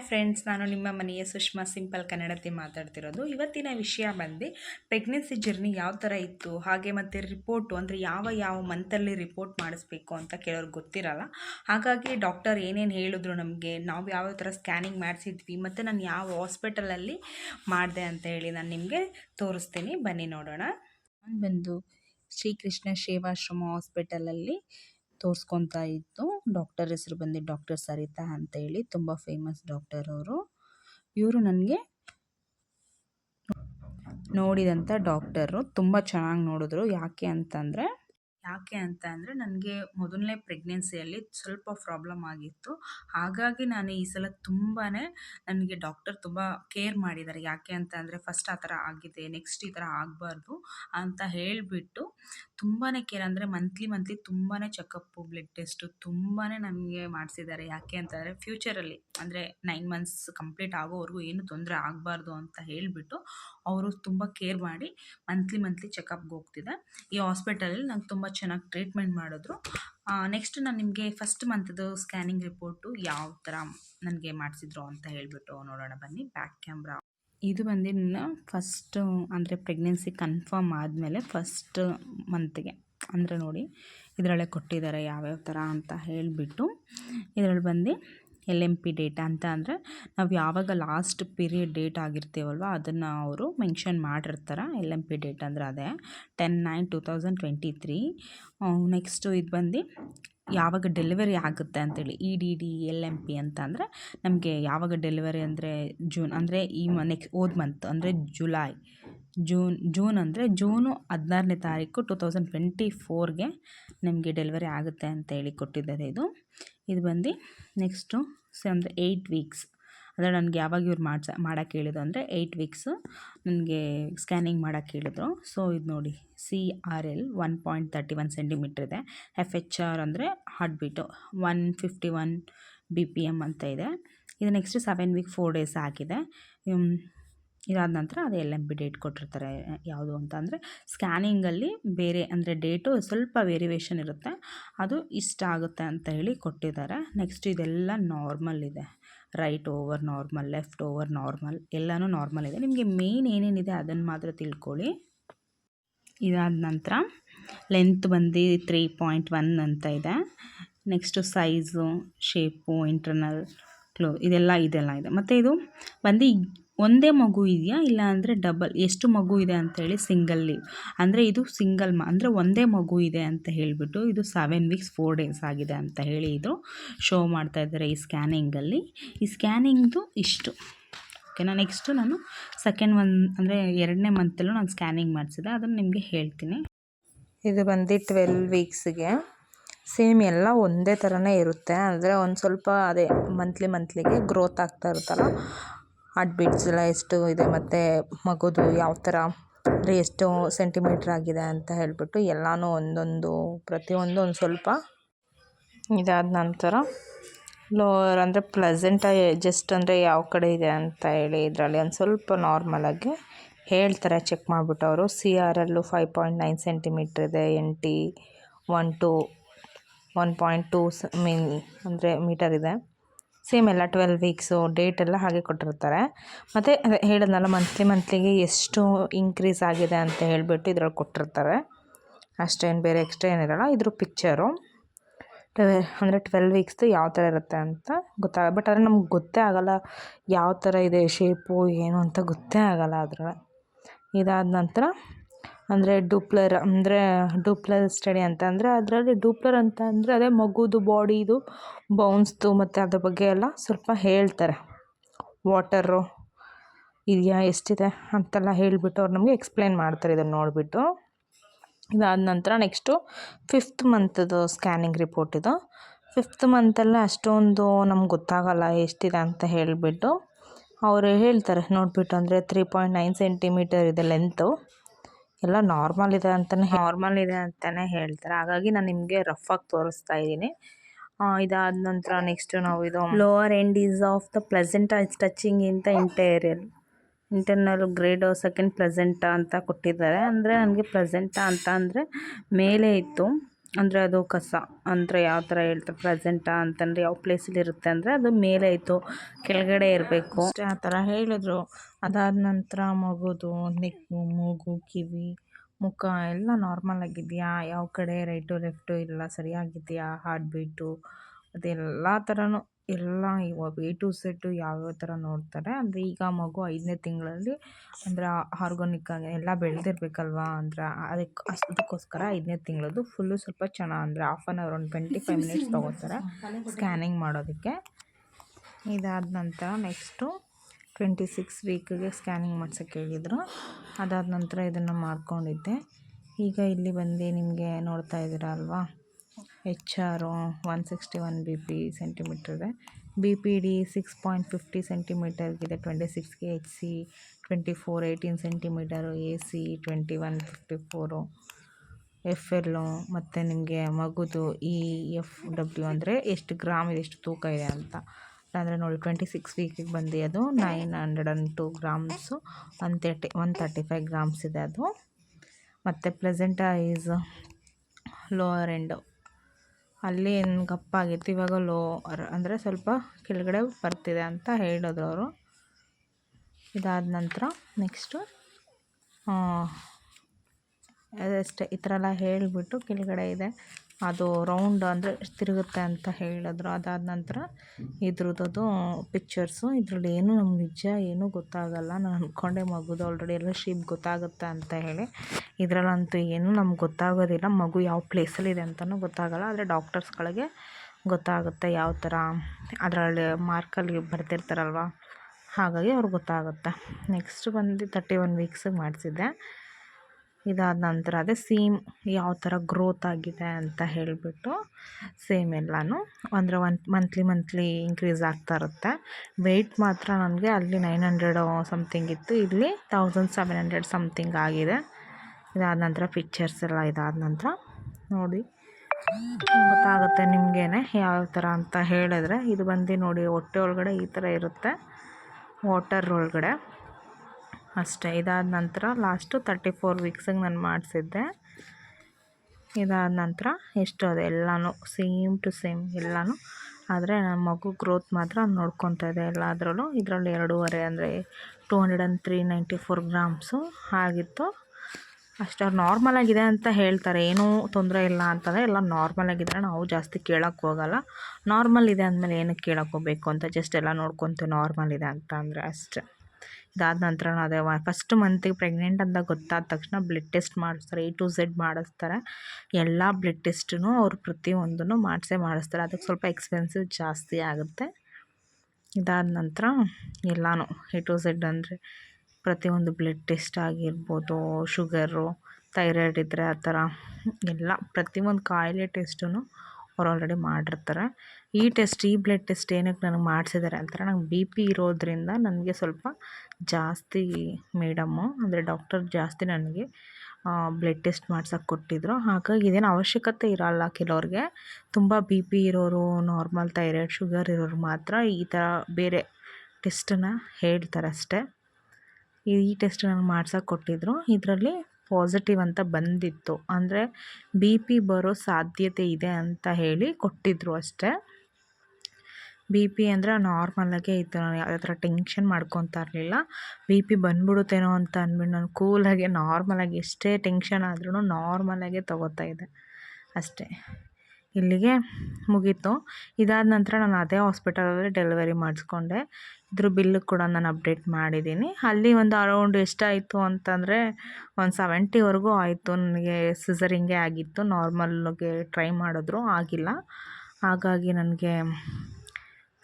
Hi friends, ನಾನು ನಿಮ್ಮ ಮನೆಯ ಸುಷ್ಮಾ ಸಿಂಪಲ್ ಕನ್ನಡತಿ ಮಾತಾಡ್ತಿರೋದು. ಇವತ್ತಿನ ವಿಷಯ ಬಂದು ಪ್ರೆಗ್ನೆನ್ಸಿ ಜರ್ನಿ ಯಾವ ಥರ ಇತ್ತು, ಹಾಗೆ ಮತ್ತು ರಿಪೋರ್ಟು, ಅಂದರೆ ಯಾವ ಯಾವ ಮಂತಲ್ಲಿ ರಿಪೋರ್ಟ್ ಮಾಡಿಸ್ಬೇಕು ಅಂತ ಕೆಲವ್ರಿಗೆ ಗೊತ್ತಿರಲ್ಲ. ಹಾಗಾಗಿ ಡಾಕ್ಟರ್ ಏನೇನು ಹೇಳಿದ್ರು ನಮಗೆ, ನಾವು ಯಾವ ಥರ ಸ್ಕ್ಯಾನಿಂಗ್ ಮಾಡಿಸಿದ್ವಿ, ಮತ್ತು ನಾನು ಯಾವ ಹಾಸ್ಪಿಟಲಲ್ಲಿ ಮಾಡಿದೆ ಅಂತ ಹೇಳಿ ನಾನು ನಿಮಗೆ ತೋರಿಸ್ತೀನಿ. ಬನ್ನಿ ನೋಡೋಣ. ನಾನು ಬಂದು ಶ್ರೀಕೃಷ್ಣ ಸೇವಾಶ್ರಮ ಹಾಸ್ಪಿಟಲಲ್ಲಿ ತೋರಿಸ್ಕೊತಾ ಇತ್ತು ಡಾಕ್ಟರ್ ಹೆಸರು ಬಂದು ಡಾಕ್ಟರ್ ಸರಿತಾ ಅಂತ ಹೇಳಿ ತುಂಬ ಫೇಮಸ್ ಡಾಕ್ಟರ್ ಅವರು. ಇವರು ನನಗೆ ನೋಡಿದಂಥ ಡಾಕ್ಟರು. ತುಂಬ ಚೆನ್ನಾಗಿ ನೋಡಿದ್ರು. ಯಾಕೆ ಅಂತಂದರೆ, ಯಾಕೆ ಅಂತ ಅಂದರೆ ನನಗೆ ಮೊದಲನೇ ಪ್ರೆಗ್ನೆನ್ಸಿಯಲ್ಲಿ ಸ್ವಲ್ಪ ಪ್ರಾಬ್ಲಮ್ ಆಗಿತ್ತು. ಹಾಗಾಗಿ ನಾನು ಈ ಸಲ ತುಂಬಾ ನನಗೆ ಡಾಕ್ಟರ್ ತುಂಬ ಕೇರ್ ಮಾಡಿದ್ದಾರೆ. ಯಾಕೆ ಅಂತ ಫಸ್ಟ್ ಆ ಥರ ಆಗಿದೆ ನೆಕ್ಸ್ಟ್ ಈ ಥರ ಆಗಬಾರ್ದು ಅಂತ ಹೇಳಿಬಿಟ್ಟು ತುಂಬಾ ಕೇರ್ ಅಂದರೆ ಮಂತ್ಲಿ ಮಂತ್ಲಿ ತುಂಬಾ ಚೆಕಪ್ಪು ಬ್ಲಡ್ ಟೆಸ್ಟು ತುಂಬಾ ನಮಗೆ ಮಾಡಿಸಿದ್ದಾರೆ. ಯಾಕೆ ಅಂತಂದರೆ ಫ್ಯೂಚರಲ್ಲಿ ಅಂದರೆ ನೈನ್ ಮಂತ್ಸ್ ಕಂಪ್ಲೀಟ್ ಆಗೋವರೆಗೂ ಏನು ತೊಂದರೆ ಆಗಬಾರ್ದು ಅಂತ ಹೇಳಿಬಿಟ್ಟು ಅವರು ತುಂಬ ಕೇರ್ ಮಾಡಿ ಮಂತ್ಲಿ ಮಂತ್ಲಿ ಚೆಕಪ್ಗೆ ಹೋಗ್ತಿದ್ದೆ ಈ ಹಾಸ್ಪಿಟಲಲ್ಲಿ ನಂಗೆ ತುಂಬ ಚೆನ್ನಾಗಿ ಟ್ರೀಟ್ಮೆಂಟ್ ಮಾಡಿದ್ರು. ನೆಕ್ಸ್ಟ್ ನಾನು ನಿಮಗೆ ಫಸ್ಟ್ ಮಂತ್ದು ಸ್ಕ್ಯಾನಿಂಗ್ ರಿಪೋರ್ಟು ಯಾವ ಥರ ನನಗೆ ಮಾಡಿಸಿದ್ರು ಅಂತ ಹೇಳಿಬಿಟ್ಟು ನೋಡೋಣ ಬನ್ನಿ. ಬ್ಯಾಕ್ ಕ್ಯಾಮ್ರಾ ಇದು ಬಂದು ನನ್ನ ಫಸ್ಟು ಅಂದರೆ ಪ್ರೆಗ್ನೆನ್ಸಿ ಕನ್ಫರ್ಮ್ ಆದಮೇಲೆ ಫಸ್ಟ್ ಮಂತ್ಗೆ ಅಂದರೆ ನೋಡಿ ಇದರೊಳಗೆ ಕೊಟ್ಟಿದ್ದಾರೆ ಯಾವ್ಯಾವ ಥರ ಅಂತ ಹೇಳಿಬಿಟ್ಟು, ಇದರಲ್ಲಿ ಬಂದು ಎಲ್ ಎಂ ಪಿ ಡೇಟ್ ಅಂತ ಅಂದರೆ ನಾವು ಯಾವಾಗ ಲಾಸ್ಟ್ ಪೀರಿಯಡ್ ಡೇಟ್ ಆಗಿರ್ತೀವಲ್ವ, ಅದನ್ನು ಅವರು ಮೆನ್ಷನ್ ಮಾಡಿರ್ತಾರೆ ಎಲ್ ಎಂ ಪಿ ಡೇಟ್ ಅಂದರೆ ಅದೇ ten nine two thousand twenty three next ಇದು ಬಂದು ಯಾವಾಗ ಡೆಲಿವರಿ ಆಗುತ್ತೆ ಅಂತೇಳಿ E D D L M P ಅಂತ ಅಂದರೆ ನಮಗೆ ಯಾವಾಗ ಡೆಲಿವರಿ ಅಂದರೆ ಜೂನ್ ಅಂದರೆ ಈ ಮ ನೆಕ್ಸ್ಟ್ ಹೋದ ಮಂತ್ ಅಂದರೆ ಜುಲೈ, ಜೂನ್ ಜೂನ್ ಅಂದರೆ ಜೂನು ಹದಿನಾರನೇ ತಾರೀಕು ಟು ತೌಸಂಡ್ ಟ್ವೆಂಟಿ ಫೋರ್ಗೆ ನಮಗೆ ಡೆಲಿವರಿ ಆಗುತ್ತೆ ಅಂತ ಹೇಳಿ ಕೊಟ್ಟಿದ್ದಾರೆ ಇದು. ಇದು ಬಂದು ನೆಕ್ಸ್ಟು ಸೊ ಅಂದರೆ ಏಯ್ಟ್ ವೀಕ್ಸ್. ಅಂದರೆ ನನಗೆ ಯಾವಾಗ ಇವ್ರು ಮಾಡ್ಸ, ಮಾಡೋಕ್ಕೆ ಹೇಳಿದ್ರು ಅಂದರೆ ಏಯ್ಟ್ ವೀಕ್ಸು ನನಗೆ ಸ್ಕ್ಯಾನಿಂಗ್ ಮಾಡೋಕ್ಕೆ ಹೇಳಿದ್ರು. ಸೊ ಇದು ನೋಡಿ C R L one point thirty one centimetre ಇದೆ. ಎಫ್ ಎಚ್ ಆರ್ ಅಂದರೆ heart beat one fifty one B P M ಅಂತ ಇದೆ. ಇದು next seven week four days ಆಗಿದೆ. ಇದಾದ ನಂತರ ಅದು ಎಲ್ ಎಂ ಬಿ ಡೇಟ್ ಕೊಟ್ಟಿರ್ತಾರೆ, ಯಾವುದು ಅಂತ ಅಂದರೆ ಸ್ಕ್ಯಾನಿಂಗಲ್ಲಿ ಬೇರೆ, ಅಂದರೆ ಡೇಟು ಸ್ವಲ್ಪ ವೇರಿಯೇಷನ್ ಇರುತ್ತೆ. ಅದು ಇಷ್ಟ ಆಗುತ್ತೆ ಅಂತ ಹೇಳಿ ಕೊಟ್ಟಿದ್ದಾರೆ. ನೆಕ್ಸ್ಟ್ ಇದೆಲ್ಲ ನಾರ್ಮಲ್ ಇದೆ. Right ovary normal left ovary normal ಎಲ್ಲನೂ ನಾರ್ಮಲ್ ಇದೆ. ನಿಮಗೆ ಮೇನ್ ಏನೇನಿದೆ ಅದನ್ನು ಮಾತ್ರ ತಿಳ್ಕೊಳ್ಳಿ. ಇದಾದ ನಂತರ ಲೆಂತ್ ಬಂದು ತ್ರೀ ಪಾಯಿಂಟ್ ಒನ್ ಅಂತ ಇದೆ. ನೆಕ್ಸ್ಟು ಸೈಜು ಶೇಪು ಇಂಟರ್ನಲ್ ಕ್ಲೋ ಇದೆಲ್ಲ ಇದೆಲ್ಲ ಇದೆ. ಮತ್ತು ಇದು ಬಂದು ಒಂದೇ ಮಗು ಇದೆಯಾ? ಇಲ್ಲ ಅಂದರೆ ಡಬಲ್ ಎಷ್ಟು ಮಗು ಇದೆ ಅಂತೇಳಿ ಸಿಂಗಲ್ ಲೀವ್ ಅಂದರೆ ಇದು ಸಿಂಗಲ್ ಮ, ಅಂದರೆ ಒಂದೇ ಮಗು ಇದೆ ಅಂತ ಹೇಳಿಬಿಟ್ಟು ಇದು ಸೆವೆನ್ ವೀಕ್ಸ್ ಫೋರ್ ಡೇಸ್ ಆಗಿದೆ ಅಂತ ಹೇಳಿ ಇದು ಶೋ ಮಾಡ್ತಾ ಇದ್ದಾರೆ ಈ ಸ್ಕ್ಯಾನಿಂಗಲ್ಲಿ ಈ ಸ್ಕ್ಯಾನಿಂಗ್ದು ಇಷ್ಟು. ಓಕೆನಾ ನೆಕ್ಸ್ಟು ನಾನು ಸೆಕೆಂಡ್ ಒನ್ ಅಂದರೆ ಎರಡನೇ ಮಂತಲ್ಲೂ ನಾನು ಸ್ಕ್ಯಾನಿಂಗ್ ಮಾಡಿಸಿದೆ. ಅದನ್ನು ನಿಮಗೆ ಹೇಳ್ತೀನಿ. ಇದು ಬಂದು ಟ್ವೆಲ್ ವೀಕ್ಸ್ಗೆ ಸೇಮ್ ಎಲ್ಲ ಒಂದೇ ಥರನೇ ಇರುತ್ತೆ. ಅಂದರೆ ಒಂದು ಸ್ವಲ್ಪ ಅದೇ ಮಂತ್ಲಿ ಮಂತ್ಲಿಗೆ ಗ್ರೋತ್ ಆಗ್ತಾ ಇರುತ್ತಲ್ಲ ಹಾರ್ಟ್ ಬೀಟ್ಸ್ ಎಲ್ಲ ಎಷ್ಟು ಇದೆ ಮತ್ತು ಮಗುದು ಯಾವ ಥರ ಎಷ್ಟು ಸೆಂಟಿಮೀಟ್ರ್ ಆಗಿದೆ ಅಂತ ಹೇಳಿಬಿಟ್ಟು ಎಲ್ಲನೂ ಒಂದೊಂದು ಪ್ರತಿಯೊಂದು ಒಂದು ಸ್ವಲ್ಪ ಇದಾದ ನಂತರ ಲೋವರ್ ಅಂದರೆ ಪ್ಲೆಸೆಂಟಾಗಿ ಜಸ್ಟ್ ಅಂದರೆ ಯಾವ ಕಡೆ ಇದೆ ಅಂತ ಹೇಳಿ ಇದರಲ್ಲಿ ಒಂದು ಸ್ವಲ್ಪ ನಾರ್ಮಲಾಗಿ ಹೇಳ್ತಾರೆ ಚೆಕ್ ಮಾಡಿಬಿಟ್ಟು ಅವರು. C R L five point nine centimetre ಇದೆ N T one to one point two ಸ ಮೀನ್ ಅಂದರೆ ಮೀಟರ್ ಇದೆ. ಸೇಮ್ ಎಲ್ಲ ಟ್ವೆಲ್ ವೀಕ್ಸು ಡೇಟ್ ಎಲ್ಲ ಹಾಗೆ ಕೊಟ್ಟಿರ್ತಾರೆ. ಮತ್ತು ಅದೇ ಹೇಳಿದ್ನಲ್ಲ ಮಂತ್ಲಿ ಮಂತ್ಲಿಗೆ ಎಷ್ಟು ಇನ್ಕ್ರೀಸ್ ಆಗಿದೆ ಅಂತ ಹೇಳಿಬಿಟ್ಟು ಇದ್ರಲ್ಲಿ ಕೊಟ್ಟಿರ್ತಾರೆ. ಅಷ್ಟೇನು ಬೇರೆ ಎಕ್ಸ್ಟ್ರಾ ಏನಿರಲ್ಲ, ಇದ್ರ ಪಿಕ್ಚರು ಅಂದರೆ ಟ್ವೆಲ್ ವೀಕ್ಸ್ದು ಯಾವ ಥರ ಇರುತ್ತೆ ಅಂತ ಗೊತ್ತಾಗ ಬಟ್ ಆದರೆ ನಮ್ಗೆ ಗೊತ್ತೇ ಆಗೋಲ್ಲ ಯಾವ ಥರ ಇದೆ ಶೇಪು ಏನು ಅಂತ ಗೊತ್ತೇ ಆಗೋಲ್ಲ ಅದರ ಇದಾದ ನಂತರ ಅಂದರೆ ಡೂಪ್ಲರ್ ಅಂದರೆ ಡೂಪ್ಲರ್ ಸ್ಟಡಿ ಅಂತ. ಅಂದರೆ ಅದರಲ್ಲಿ ಡೂಪ್ಲರ್ ಅಂತ ಅಂದರೆ ಅದೇ ಮಗುದು ಬಾಡಿದು ಬೌನ್ಸ್ದು ಮತ್ತು ಅದ್ರ ಬಗ್ಗೆ ಎಲ್ಲ ಸ್ವಲ್ಪ ಹೇಳ್ತಾರೆ. ವಾಟರು ಇದೆಯಾ, ಎಷ್ಟಿದೆ ಅಂತೆಲ್ಲ ಹೇಳಿಬಿಟ್ಟು ಅವ್ರು ನಮಗೆ ಎಕ್ಸ್ಪ್ಲೇನ್ ಮಾಡ್ತಾರೆ ಇದನ್ನು ನೋಡಿಬಿಟ್ಟು. ಇದಾದ ನಂತರ ನೆಕ್ಸ್ಟು ಫಿಫ್ತ್ ಮಂತದು ಸ್ಕ್ಯಾನಿಂಗ್ ರಿಪೋರ್ಟ್ ಇದು. ಫಿಫ್ತ್ ಮಂತಲ್ಲ ಅಷ್ಟೊಂದು ನಮ್ಗೆ ಗೊತ್ತಾಗಲ್ಲ ಎಷ್ಟಿದೆ ಅಂತ ಹೇಳಿಬಿಟ್ಟು. ಅವರು ಹೇಳ್ತಾರೆ, ನೋಡಿಬಿಟ್ಟು ಅಂದರೆ ತ್ರೀ ಪಾಯಿಂಟ್ ನೈನ್ ಸೆಂಟಿಮೀಟರ್ ಇದೆ ಲೆಂತು ಎಲ್ಲ ನಾರ್ಮಲ್ ಇದೆ ಅಂತಲೇ ನಾರ್ಮಲ್ ಇದೆ ಅಂತಲೇ ಹೇಳ್ತಾರೆ. ಹಾಗಾಗಿ ನಾನು ನಿಮಗೆ ರಫ್ ಆಗಿ ತೋರಿಸ್ತಾ ಇದ್ದೀನಿ. ಇದಾದ ನಂತರ ನೆಕ್ಸ್ಟ್ ನಾವು ಇದು lower end is of the placenta is touching ಇಂತ interior internal grade second placenta ಅಂತ ಕೊಟ್ಟಿದ್ದಾರೆ. ಅಂದರೆ ನನಗೆ ಪ್ಲೆಸೆಂಟ ಅಂತ ಅಂದರೆ ಮೇಲೆ ಇತ್ತು. ಅಂದರೆ ಅದು ಕಸ ಅಂದರೆ ಯಾವ ಥರ ಹೇಳ್ತಾರೆ ಪ್ರೆಸೆಂಟಾ ಅಂತಂದರೆ ಯಾವ ಪ್ಲೇಸಲ್ಲಿ ಇರುತ್ತೆ ಅಂದರೆ ಅದು ಮೇಲೆ ಇತ್ತು ಕೆಳಗಡೆ ಇರಬೇಕು. ಅಷ್ಟೇ ಆ ಥರ ಹೇಳಿದ್ರು. ಅದಾದ ನಂತರ ಮಗುದು ನೆಕ್ಕು ಮೂಗು, ಕಿವಿ, ಮುಖ ಎಲ್ಲ ನಾರ್ಮಲ್ ಆಗಿದೆಯಾ? ಯಾವ ಕಡೆ ರೈಟು ಲೆಫ್ಟು ಎಲ್ಲ ಸರಿಯಾಗಿದೆಯಾ? ಹಾರ್ಟ್ ಬೀಟು ಅದೆಲ್ಲ ಥರನೂ ಎಲ್ಲ ಇವಾಗ ಎ ಟು ಸೆಟ್ಟು ಯಾವ್ಯಾವ ಥರ ನೋಡ್ತಾರೆ. ಅಂದರೆ ಈಗ ಮಗು ಐದನೇ ತಿಂಗಳಲ್ಲಿ ಅಂದರೆ ಆರ್ಗಾನಿಕ್ ಆಗಿ ಎಲ್ಲ ಬೆಳೆದಿರ್ಬೇಕಲ್ವಾ? ಅಂದರೆ ಅದಕ್ಕೆ ಅದಕ್ಕೋಸ್ಕರ ಐದನೇ ತಿಂಗಳದ್ದು ಫುಲ್ಲು ಸ್ವಲ್ಪ ಚೆನ್ನಾಗಿ ಅಂದರೆ ಹಾಫ್ ಆನ್ ಅವರ್ ಒಂದು ಟ್ವೆಂಟಿ ಫೈವ್ ಮಿನಿಟ್ಸ್ ತೊಗೋತಾರೆ ಸ್ಕ್ಯಾನಿಂಗ್ ಮಾಡೋದಕ್ಕೆ. ಇದಾದ ನಂತರ ನೆಕ್ಸ್ಟು ಟ್ವೆಂಟಿ ಸಿಕ್ಸ್ ವೀಕಿಗೆ ಸ್ಕ್ಯಾನಿಂಗ್ ಮಾಡ್ಸೋಕ್ಕೆ ಹೇಳಿದರು. ಅದಾದ ನಂತರ ಇದನ್ನು ಮಾಡ್ಕೊಂಡಿದ್ದೆ. ಈಗ ಇಲ್ಲಿ ಬಂದು ನಿಮಗೆ ನೋಡ್ತಾ ಇದ್ದೀರಾ ಅಲ್ವಾ? H R one sixty one B P centimetre ಇದೆ B P D six point fifty ಸೆಂಟಿಮೀಟರ್ಗಿದೆ twenty ಸಿಕ್ಸ್ಗೆ H C twenty four eighteen centimetre A C twenty one fifty four F L ಮತ್ತು ನಿಮಗೆ ಮಗುದು ಇ ಎಫ್ ಡಬ್ಲ್ಯೂ ಅಂದರೆ ಎಷ್ಟು gram ಇದೆ, ಎಷ್ಟು ತೂಕ ಇದೆ ಅಂತ. ಅಂದರೆ ನೋಡಿ ಟ್ವೆಂಟಿ ಸಿಕ್ಸ್ ವೀಕಿಗೆ ಬಂದು ಅದು nine hundred and two grams one thirty one thirty five grams ಇದೆ ಅದು. ಮತ್ತು ಪ್ರೆಸೆಂಟ್ ಈಸ್ ಲೋವರ್ ಎಂಡು ಅಲ್ಲಿ ಏನು ಗಪ್ಪಾಗಿತ್ತು? ಇವಾಗ ಲೋ ಅಂದರೆ ಸ್ವಲ್ಪ ಕೆಳಗಡೆ ಬರ್ತಿದೆ ಅಂತ ಹೇಳಿದ್ರು ಅವರು. ಇದಾದ ನಂತರ ನೆಕ್ಸ್ಟು ಅದಷ್ಟೇ ಈ ಥರ ಎಲ್ಲ ಹೇಳಿಬಿಟ್ಟು ಕೆಳಗಡೆ ಇದೆ. ಅದು ರೌಂಡ್ ಅಂದರೆ ತಿರುಗುತ್ತೆ ಅಂತ ಹೇಳಿದ್ರು. ಅದಾದ ನಂತರ ಇದ್ರದ್ದು ಪಿಕ್ಚರ್ಸು ಇದರಲ್ಲಿ ಏನು ನಮ್ಗೆ ನಿಜ ಏನೂ ಗೊತ್ತಾಗಲ್ಲ. ನಾನು ಅಂದ್ಕೊಂಡೆ ಮಗುದು ಆಲ್ರೆಡಿ ಎಲ್ಲ ಶೇಪ್ ಗೊತ್ತಾಗುತ್ತೆ ಅಂತ ಹೇಳಿ. ಇದರಲ್ಲಂತೂ ಏನೂ ನಮ್ಗೆ ಗೊತ್ತಾಗೋದಿಲ್ಲ. ಮಗು ಯಾವ ಪ್ಲೇಸಲ್ಲಿದೆ ಅಂತಲೂ ಗೊತ್ತಾಗಲ್ಲ. ಆದರೆ ಡಾಕ್ಟರ್ಸ್ಗಳಿಗೆ ಗೊತ್ತಾಗುತ್ತೆ ಯಾವ ಥರ ಅದರಲ್ಲಿ ಮಾರ್ಕಲ್ಲಿ ಬರ್ತಿರ್ತಾರಲ್ವ ಹಾಗಾಗಿ ಅವ್ರಿಗೆ ಗೊತ್ತಾಗುತ್ತೆ. ನೆಕ್ಸ್ಟ್ ಬಂದು ತರ್ಟಿ ಒನ್ ವೀಕ್ಸಿಗೆ ಮಾಡಿಸಿದ್ದೆ. ಇದಾದ ನಂತರ ಅದೇ ಸೇಮ್ ಯಾವ ಥರ ಗ್ರೋತ್ ಆಗಿದೆ ಅಂತ ಹೇಳಿಬಿಟ್ಟು ಸೇಮ್ ಎಲ್ಲನೂ. ಅಂದರೆ ಒನ್ ಮಂತ್ಲಿ ಮಂತ್ಲಿ ಇನ್ಕ್ರೀಸ್ ಆಗ್ತಾ ಇರುತ್ತೆ. ವೆಯ್ಟ್ ಮಾತ್ರ ನನಗೆ ಅಲ್ಲಿ ನೈನ್ ಹಂಡ್ರೆಡು ಸಮಥಿಂಗ್ ಇತ್ತು. ಇಲ್ಲಿ ತೌಸಂಡ್ ಸೆವೆನ್ ಹಂಡ್ರೆಡ್ ಸಮಥಿಂಗ್ ಆಗಿದೆ. ಇದಾದ ನಂತರ ಪಿಕ್ಚರ್ಸ್ ಎಲ್ಲ ಇದಾದ ನಂತರ ನೋಡಿ. ಗೊತ್ತಾಗುತ್ತೆ ನಿಮಗೇನೆ ಯಾವ ಥರ ಅಂತ ಹೇಳಿದ್ರೆ. ಇದು ಬಂದು ನೋಡಿ, ಹೊಟ್ಟೆ ಒಳಗಡೆ ಈ ಥರ ಇರುತ್ತೆ. ವಾಟರ್ ಒಳಗಡೆ. ಅಷ್ಟೇ. ಇದಾದ ನಂತರ ಲಾಸ್ಟು ತರ್ಟಿ ಫೋರ್ ವೀಕ್ಸಿಗೆ ನಾನು ಮಾಡಿಸಿದ್ದೆ. ಇದಾದ ನಂತರ ಎಷ್ಟು ಅದು ಎಲ್ಲನೂ ಸೇಮ್ ಟು ಸೇಮ್ ಎಲ್ಲನೂ. ಆದರೆ ನನ್ನ ಮಗು ಗ್ರೋತ್ ಮಾತ್ರ ನೋಡ್ಕೊತಾ ಇದೆ ಎಲ್ಲದರಲ್ಲೂ. ಇದರಲ್ಲಿ ಎರಡೂವರೆ ಅಂದರೆ two hundred and three ninety four grams ಆಗಿತ್ತು. ಅಷ್ಟು ನಾರ್ಮಲ್ ಆಗಿದೆ ಅಂತ ಹೇಳ್ತಾರೆ. ಏನೂ ತೊಂದರೆ ಇಲ್ಲ ಅಂತಂದರೆ ಎಲ್ಲ ನಾರ್ಮಲ್ ನಾವು ಜಾಸ್ತಿ ಕೇಳೋಕ್ಕೆ ಹೋಗಲ್ಲ. ನಾರ್ಮಲ್ ಇದೆ ಅಂದಮೇಲೆ ಏನಕ್ಕೆ ಕೇಳೋಕ್ಕೆ ಹೋಗಬೇಕು ಅಂತ ಜಸ್ಟ್ ಎಲ್ಲ ನೋಡ್ಕೊತೀವಿ ನಾರ್ಮಲ್ ಇದೆ ಅಂತ ಅಂದರೆ ಅಷ್ಟೇ. ಇದಾದ ನಂತರ ಅದೇ ಫಸ್ಟ್ ಮಂತಿಗೆ ಪ್ರೆಗ್ನೆಂಟ್ ಅಂತ ಗೊತ್ತಾದ ತಕ್ಷಣ ಬ್ಲಡ್ ಟೆಸ್ಟ್ ಮಾಡಿಸ್ತಾರೆ ಎ ಟು ಝೆಡ್ ಮಾಡಿಸ್ತಾರೆ. ಎಲ್ಲ ಬ್ಲಡ್ ಟೆಸ್ಟೂ ಅವ್ರು ಪ್ರತಿಯೊಂದನ್ನು ಮಾಡಿಸೇ ಮಾಡಿಸ್ತಾರೆ. ಅದಕ್ಕೆ ಸ್ವಲ್ಪ ಎಕ್ಸ್ಪೆನ್ಸಿವ್ ಜಾಸ್ತಿ ಆಗುತ್ತೆ. ಇದಾದ ನಂತರ ಎಲ್ಲಾನು ಎ ಟು ಝೆಡ್ ಅಂದರೆ ಪ್ರತಿಯೊಂದು ಬ್ಲಡ್ ಟೆಸ್ಟ್ ಆಗಿರ್ಬೋದು ಶುಗರು ಥೈರಾಯ್ಡ್ ಇದ್ದರೆ ಆ ಥರ ಎಲ್ಲ ಪ್ರತಿಯೊಂದು ಕಾಯಿಲೆ ಟೆಸ್ಟೂ ಅವ್ರು ಆಲ್ರೆಡಿ ಮಾಡಿರ್ತಾರೆ. ಈ ಟೆಸ್ಟ್, ಈ ಬ್ಲಡ್ ಟೆಸ್ಟ್ ಏನಕ್ಕೆ ನನಗೆ ಮಾಡಿಸಿದ್ದಾರೆ ಅಂತಾರೆ, ನಂಗೆ ಬಿ ಪಿ ಇರೋದರಿಂದ ನನಗೆ ಸ್ವಲ್ಪ ಜಾಸ್ತಿ ಮೇಡಮ್ಮು ಅಂದರೆ ಡಾಕ್ಟರ್ ಜಾಸ್ತಿ ನನಗೆ ಬ್ಲಡ್ ಟೆಸ್ಟ್ ಮಾಡ್ಸೋಕೆ ಕೊಟ್ಟಿದ್ದರು ಹಾಗಾಗಿ ಇದೇನು ಅವಶ್ಯಕತೆ ಇರೋಲ್ಲ ಕೆಲವ್ರಿಗೆ. ತುಂಬ ಬಿ ಪಿ ಇರೋರು, ನಾರ್ಮಲ್ ಥೈರಾಯ್ಡ್, ಶುಗರ್ ಇರೋರು ಮಾತ್ರ ಈ ಥರ ಬೇರೆ ಟೆಸ್ಟನ್ನ ಹೇಳ್ತಾರೆ ಅಷ್ಟೇ. ಈ ಟೆಸ್ಟ್ ನನಗೆ ಮಾಡ್ಸೋಕೆ ಕೊಟ್ಟಿದ್ದರು ಇದರಲ್ಲಿ ಪಾಸಿಟಿವ್ ಅಂತ ಬಂದಿತ್ತು. ಅಂದರೆ ಬಿ ಪಿ ಬರೋ ಸಾಧ್ಯತೆ ಇದೆ ಅಂತ ಹೇಳಿ ಕೊಟ್ಟಿದ್ದರು ಅಷ್ಟೇ. ಬಿ ಪಿ ಅಂದರೆ ನಾರ್ಮಲಾಗೇ ಇತ್ತು ನಾನು ಯಾವುದೇ ಥರ ಟೆನ್ಷನ್ ಮಾಡ್ಕೊತಾ ಇರಲಿಲ್ಲ. ಬಿ ಪಿ ಬಂದ್ಬಿಡುತ್ತೇನೋ ಅಂತ ಅಂದ್ಬಿಟ್ಟು ನಾನು ಕೂಲಾಗಿ ನಾರ್ಮಲಾಗಿ ಎಷ್ಟೇ ಟೆನ್ಷನ್ ಆದ್ರೂ ನಾರ್ಮಲಾಗೇ ತೊಗೋತಾ ಇದ್ದೆ. ಅಷ್ಟೇ. ಇಲ್ಲಿಗೆ ಮುಗೀತು. ಇದಾದ ನಂತರ ನಾನು ಅದೇ ಹಾಸ್ಪಿಟಲಲ್ಲಿ ಡೆಲಿವರಿ ಮಾಡಿಸ್ಕೊಂಡೆ. ಇದ್ರ ಬಿಲ್ಲು ಕೂಡ ನಾನು ಅಪ್ಡೇಟ್ ಮಾಡಿದ್ದೀನಿ. ಅಲ್ಲಿ ಒಂದು ಅರೌಂಡ್ ಎಷ್ಟಾಯಿತು ಅಂತಂದರೆ ಒಂದು ಸೆವೆಂಟಿವರೆಗೂ ಆಯಿತು. ನನಗೆ ಸಿಸರಿಂಗೇ ಆಗಿತ್ತು. ನಾರ್ಮಲ್ಗೆ ಟ್ರೈ ಮಾಡಿದ್ರು, ಆಗಿಲ್ಲ. ಹಾಗಾಗಿ ನನಗೆ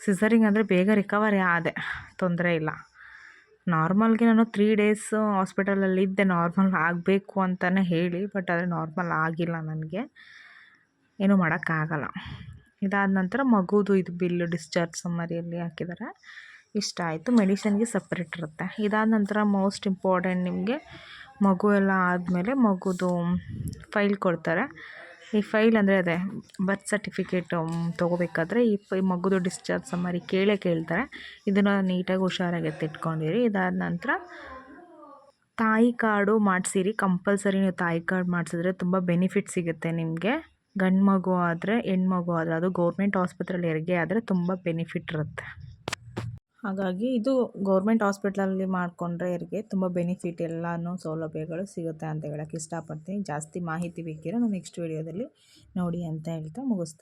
ಸಿಸರಿಂಗ್ ಅಂದರೆ ಬೇಗ ರಿಕವರಿ ಆದೆ, ತೊಂದರೆ ಇಲ್ಲ. ನಾರ್ಮಲ್ಗೆ ನಾನು ತ್ರೀ ಡೇಸ್ ಹಾಸ್ಪಿಟಲಲ್ಲಿ ಇದ್ದೆ, ನಾರ್ಮಲ್ ಆಗಬೇಕು ಅಂತಲೇ ಹೇಳಿ, ಬಟ್ ಆದರೆ ನಾರ್ಮಲ್ ಆಗಿಲ್ಲ ನನಗೆ. ಏನೂ ಮಾಡೋಕ್ಕಾಗಲ್ಲ. ಇದಾದ ನಂತರ ಮಗುದು ಇದು ಬಿಲ್ಲು ಡಿಸ್ಚಾರ್ಜ್ ಸಮ್ಮರಿಯಲ್ಲಿ ಹಾಕಿದ್ದಾರೆ ಇಷ್ಟ ಆಯಿತು ಮೆಡಿಸನ್ಗೆ ಸಪ್ರೇಟ್ ಇರುತ್ತೆ. ಇದಾದ ನಂತರ ಮೋಸ್ಟ್ ಇಂಪಾರ್ಟೆಂಟ್ ನಿಮಗೆ ಮಗು ಎಲ್ಲ ಆದಮೇಲೆ ಮಗುದು ಫೈಲ್ ಕೊಡ್ತಾರೆ. ಈ ಫೈಲ್ ಅಂದರೆ ಅದೇ ಬರ್ತ್ ಸರ್ಟಿಫಿಕೇಟ್ ತೊಗೋಬೇಕಾದ್ರೆ ಈ ಫೈ, ಮಗುದು ಡಿಸ್ಚಾರ್ಜ್ ಸಮ್ಮರಿ ಕೇಳೇ ಕೇಳ್ತಾರೆ. ಇದನ್ನು ನೀಟಾಗಿ ಹುಷಾರಾಗಿ ಎತ್ತಿಟ್ಕೊಂಡಿರಿ ಇದಾದ ನಂತರ ತಾಯಿ ಕಾರ್ಡು ಮಾಡಿಸಿರಿ. ಕಂಪಲ್ಸರಿ ನೀವು ತಾಯಿ ಕಾರ್ಡ್ ಮಾಡಿಸಿದ್ರೆ ತುಂಬ ಬೆನಿಫಿಟ್ ಸಿಗುತ್ತೆ ನಿಮಗೆ. ಗಂಡು ಮಗು ಆದರೆ, ಹೆಣ್ಮಗು ಆದರೆ, ಅದು ಗೌರ್ಮೆಂಟ್ ಆಸ್ಪತ್ರೆಯಲ್ಲಿ ಹೆರಿಗೆ ಆದರೆ ತುಂಬ ಬೆನಿಫಿಟ್ ಇರುತ್ತೆ. ಹಾಗಾಗಿ ಇದು ಗೌರ್ಮೆಂಟ್ ಹಾಸ್ಪಿಟ್ಲಲ್ಲಿ ಮಾಡಿಕೊಂಡ್ರೆ ಇವರಿಗೆ ತುಂಬ ಬೆನಿಫಿಟ್ ಎಲ್ಲನೂ ಸೌಲಭ್ಯಗಳು ಸಿಗುತ್ತೆ ಅಂತ ಹೇಳಕ್ಕೆ ಇಷ್ಟಪಡ್ತೀನಿ. ಜಾಸ್ತಿ ಮಾಹಿತಿ ಬೇಕಿರೋ ನಾನು ನೆಕ್ಸ್ಟ್ ವೀಡಿಯೋದಲ್ಲಿ ನೋಡಿ ಅಂತ ಹೇಳ್ತಾ ಮುಗಿಸ್ತೀನಿ